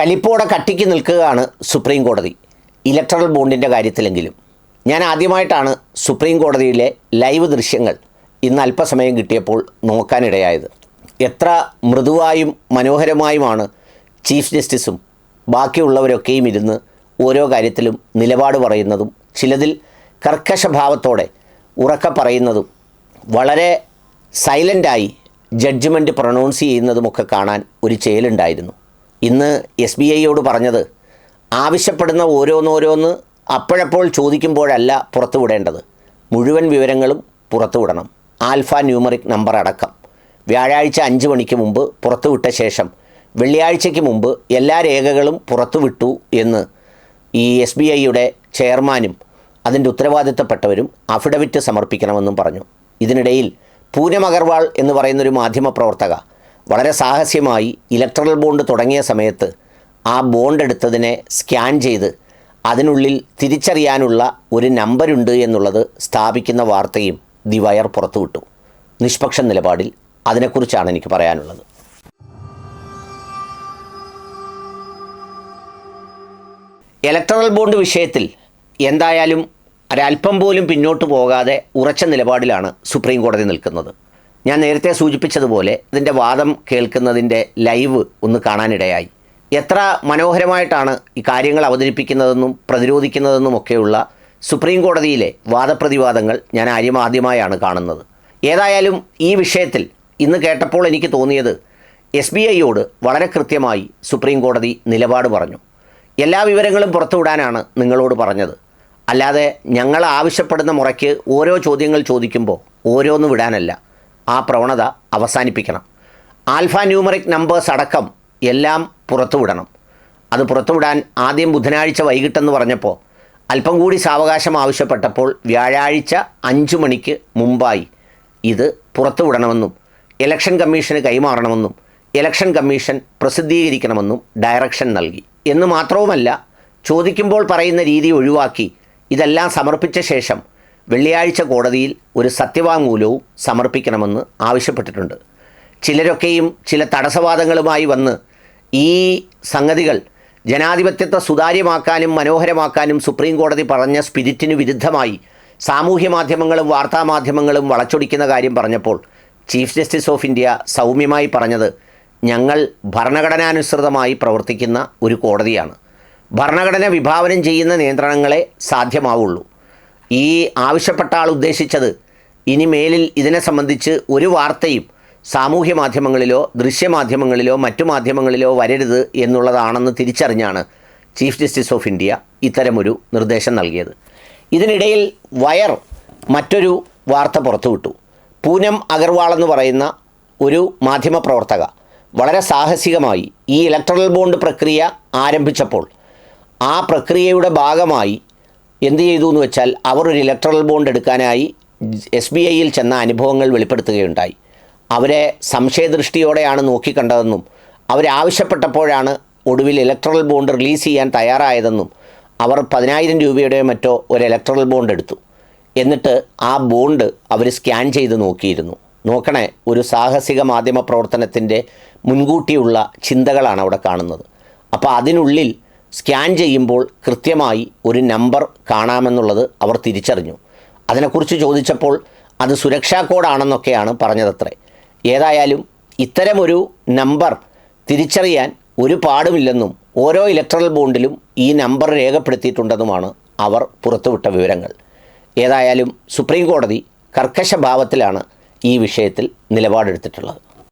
കലിപ്പോടെ കട്ടിക്ക് നിൽക്കുകയാണ് സുപ്രീം കോടതി. ഇലക്ട്രൽ ബോണ്ടിന്റെ കാര്യത്തിലെങ്കിലും. ഞാൻ ആദ്യമായിട്ടാണ് സുപ്രീം കോടതിയിലെ ലൈവ് ദൃശ്യങ്ങൾ ഇന്ന് അല്പസമയം കിട്ടിയപ്പോൾ നോക്കാനിടയായത്. എത്ര മൃദുവായും മനോഹരമായുമാണ് ചീഫ് ജസ്റ്റിസും ബാക്കിയുള്ളവരൊക്കെയും ഇരുന്ന് ഓരോ കാര്യത്തിലും നിലപാട് പറയുന്നതും ചിലതിൽ കർക്കശഭാവത്തോടെ ഉറക്ക പറയുന്നതും വളരെ സൈലന്റായി ജഡ്ജ്മെന്റ് പ്രൊണൗൺസ് ചെയ്യുന്നതുമൊക്കെ കാണാൻ ഒരു ചേലുണ്ടായിരുന്നു. ഇന്ന് എസ് ബി ഐയോട് പറഞ്ഞത് ആവശ്യപ്പെടുന്ന ഓരോന്നോരോന്ന് അപ്പോഴപ്പോൾ ചോദിക്കുമ്പോഴല്ല പുറത്തുവിടേണ്ടത്. മുഴുവൻ വിവരങ്ങളും പുറത്തുവിടണം. ആൽഫ ന്യൂമറിക് നമ്പർ അടക്കം. വ്യാഴാഴ്ച അഞ്ച് മണിക്ക് മുമ്പ് പുറത്തുവിട്ട ശേഷം വെള്ളിയാഴ്ചയ്ക്ക് മുമ്പ് എല്ലാ രേഖകളും പുറത്തുവിട്ടു എന്ന് ഈ എസ് ബി ഐയുടെ ചെയർമാനും അതിന്റെ ഉത്തരവാദിത്തപ്പെട്ടവരും അഫിഡവിറ്റ് സമർപ്പിക്കണമെന്നും പറഞ്ഞു. ഇതിനിടയിൽ പൂനം അഗർവാൾ എന്ന് പറയുന്നൊരു മാധ്യമപ്രവർത്തക വളരെ സാഹസ്യമായി ഇലക്ട്രൽ ബോണ്ട് തുടങ്ങിയ സമയത്ത് ആ ബോണ്ട് എടുത്തതിനെ സ്കാൻ ചെയ്ത് അതിനുള്ളിൽ തിരിച്ചറിയാനുള്ള ഒരു നമ്പരുണ്ട് എന്നുള്ളത് സ്ഥാപിക്കുന്ന വാർത്തയും ദി വയർ പുറത്തുവിട്ടു. നിഷ്പക്ഷ നിലപാടിൽ അതിനെക്കുറിച്ചാണ് എനിക്ക് പറയാനുള്ളത്. ഇലക്ട്രൽ ബോണ്ട് വിഷയത്തിൽ എന്തായാലും ഒരല്പം പോലും പിന്നോട്ട് പോകാതെ ഉറച്ച നിലപാടിലാണ് സുപ്രീം കോടതി നിൽക്കുന്നത്. ഞാൻ നേരത്തെ സൂചിപ്പിച്ചതുപോലെ ഇതിന്റെ വാദം കേൾക്കുന്നതിന്റെ ലൈവ് ഒന്ന് കാണാനിടയായി. എത്ര മനോഹരമായിട്ടാണ് ഈ കാര്യങ്ങൾ അവതരിപ്പിക്കുന്നതെന്നും പ്രതിരോധിക്കുന്നതെന്നും ഒക്കെയുള്ള സുപ്രീം കോടതിയിലെ വാദപ്രതിവാദങ്ങൾ ഞാൻ ആര്യം ആദ്യമായാണ് കാണുന്നത്. ഏതായാലും ഈ വിഷയത്തിൽ ഇന്ന് കേട്ടപ്പോൾ എനിക്ക് തോന്നിയത് എസ് ബി ഐയോട് വളരെ കൃത്യമായി സുപ്രീം കോടതി നിലപാട് പറഞ്ഞു. എല്ലാ വിവരങ്ങളും പുറത്തുവിടാനാണ് നിങ്ങളോട് പറഞ്ഞത്. അല്ലാതെ ഞങ്ങൾ ആവശ്യപ്പെടുന്ന മുറയ്ക്ക് ഓരോ ചോദ്യങ്ങൾ ചോദിക്കുമ്പോൾ ഓരോന്ന് വിടാനല്ല. ആ പ്രവണത അവസാനിപ്പിക്കണം. ആൽഫ ന്യൂമറിക് നമ്പേഴ്സ് അടക്കം എല്ലാം പുറത്തുവിടണം അത് പുറത്തുവിടാൻ ആദ്യം ബുധനാഴ്ച വൈകിട്ടെന്ന് പറഞ്ഞപ്പോൾ അല്പം കൂടി സാവകാശം ആവശ്യപ്പെട്ടപ്പോൾ വ്യാഴാഴ്ച അഞ്ചു മണിക്ക് മുമ്പായി ഇത് പുറത്തുവിടണമെന്നും ഇലക്ഷൻ കമ്മീഷന് കൈമാറണമെന്നും ഇലക്ഷൻ കമ്മീഷൻ പ്രസിദ്ധീകരിക്കണമെന്നും ഡയറക്ഷൻ നൽകി. എന്ന് മാത്രവുമല്ല ചോദിക്കുമ്പോൾ പറയുന്ന രീതി ഒഴിവാക്കി ഇതെല്ലാം സമർപ്പിച്ച ശേഷം വെള്ളിയാഴ്ച കോടതിയിൽ ഒരു സത്യവാങ്മൂലവും സമർപ്പിക്കണമെന്ന് ആവശ്യപ്പെട്ടിട്ടുണ്ട്. ചിലരൊക്കെയും ചില തടസ്സവാദങ്ങളുമായി വന്ന് ഈ സംഗതികൾ ജനാധിപത്യത്തെ സുതാര്യമാക്കാനും മനോഹരമാക്കാനും സുപ്രീം കോടതി പറഞ്ഞ സ്പിരിറ്റിന് വിരുദ്ധമായി സാമൂഹ്യ മാധ്യമങ്ങളും വാർത്താമാധ്യമങ്ങളും വളച്ചൊടിക്കുന്ന കാര്യം പറഞ്ഞപ്പോൾ ചീഫ് ജസ്റ്റിസ് ഓഫ് ഇന്ത്യ സൗമ്യമായി പറഞ്ഞത് ഞങ്ങൾ ഭരണഘടനാനുസൃതമായി പ്രവർത്തിക്കുന്ന ഒരു കോടതിയാണ്. ഭരണഘടന വിഭാവനം ചെയ്യുന്ന നിയന്ത്രണങ്ങളെ സാധ്യമാവുള്ളൂ. ഈ ആവശ്യപ്പെട്ട ആൾ ഉദ്ദേശിച്ചത്. ഇനി മേലിൽ ഇതിനെ സംബന്ധിച്ച് ഒരു വാർത്തയും സാമൂഹ്യ മാധ്യമങ്ങളിലോ ദൃശ്യമാധ്യമങ്ങളിലോ മറ്റു മാധ്യമങ്ങളിലോ വരരുത് എന്നുള്ളതാണെന്ന് തിരിച്ചറിഞ്ഞാണ് ചീഫ് ജസ്റ്റിസ് ഓഫ് ഇന്ത്യ ഇത്തരമൊരു നിർദ്ദേശം നൽകിയത്. ഇതിനിടയിൽ വയർ മറ്റൊരു വാർത്ത പുറത്തുവിട്ടു. പൂനം അഗർവാൾ എന്ന് പറയുന്ന ഒരു മാധ്യമപ്രവർത്തക വളരെ സാഹസികമായി ഈ ഇലക്ട്രൽ ബോണ്ട് പ്രക്രിയ ആരംഭിച്ചപ്പോൾ ആ പ്രക്രിയയുടെ ഭാഗമായി എന്ത് ചെയ്തു എന്ന് വെച്ചാൽ അവർ ഒരു ഇലക്ട്രൽ ബോണ്ട് എടുക്കാനായി എസ് ബി ഐയിൽ ചെന്ന അനുഭവങ്ങൾ വെളിപ്പെടുത്തുകയുണ്ടായി. അവരെ സംശയദൃഷ്ടിയോടെയാണ് നോക്കിക്കണ്ടതെന്നും അവരാവശ്യപ്പെട്ടപ്പോഴാണ് ഒടുവിൽ ഇലക്ട്രൽ ബോണ്ട് റിലീസ് ചെയ്യാൻ തയ്യാറായതെന്നും അവർ പതിനായിരം രൂപയുടെ മറ്റോ ഒരു ഇലക്ട്രൽ ബോണ്ട് എടുത്തു. എന്നിട്ട് ആ ബോണ്ട് അവർ സ്കാൻ ചെയ്ത് നോക്കിയിരുന്നു. നോക്കണേ ഒരു സാഹസിക മാധ്യമ പ്രവർത്തനത്തിന്റെ മുൻകൂട്ടിയുള്ള ചിന്തകളാണ് അവിടെ കാണുന്നത്. അപ്പോൾ അതിനുള്ളിൽ സ്കാൻ ചെയ്യുമ്പോൾ കൃത്യമായി ഒരു നമ്പർ കാണാമെന്നുള്ളത് അവർ തിരിച്ചറിഞ്ഞു. അതിനെക്കുറിച്ച് ചോദിച്ചപ്പോൾ അത് സുരക്ഷാ കോഡാണെന്നൊക്കെയാണ് പറഞ്ഞതത്രേ. ഏതായാലും ഇത്തരമൊരു നമ്പർ തിരിച്ചറിയാൻ ഒരു പാടുമില്ലെന്നും ഓരോ ഇലക്ട്രൽ ബോണ്ടിലും ഈ നമ്പർ രേഖപ്പെടുത്തിയിട്ടുണ്ടെന്നുമാണ് അവർ പുറത്തുവിട്ട വിവരങ്ങൾ. ഏതായാലും സുപ്രീം കോടതി കർക്കശ ഭാവത്തിലാണ് ഈ വിഷയത്തിൽ നിലപാടെടുത്തിട്ടുള്ളത്.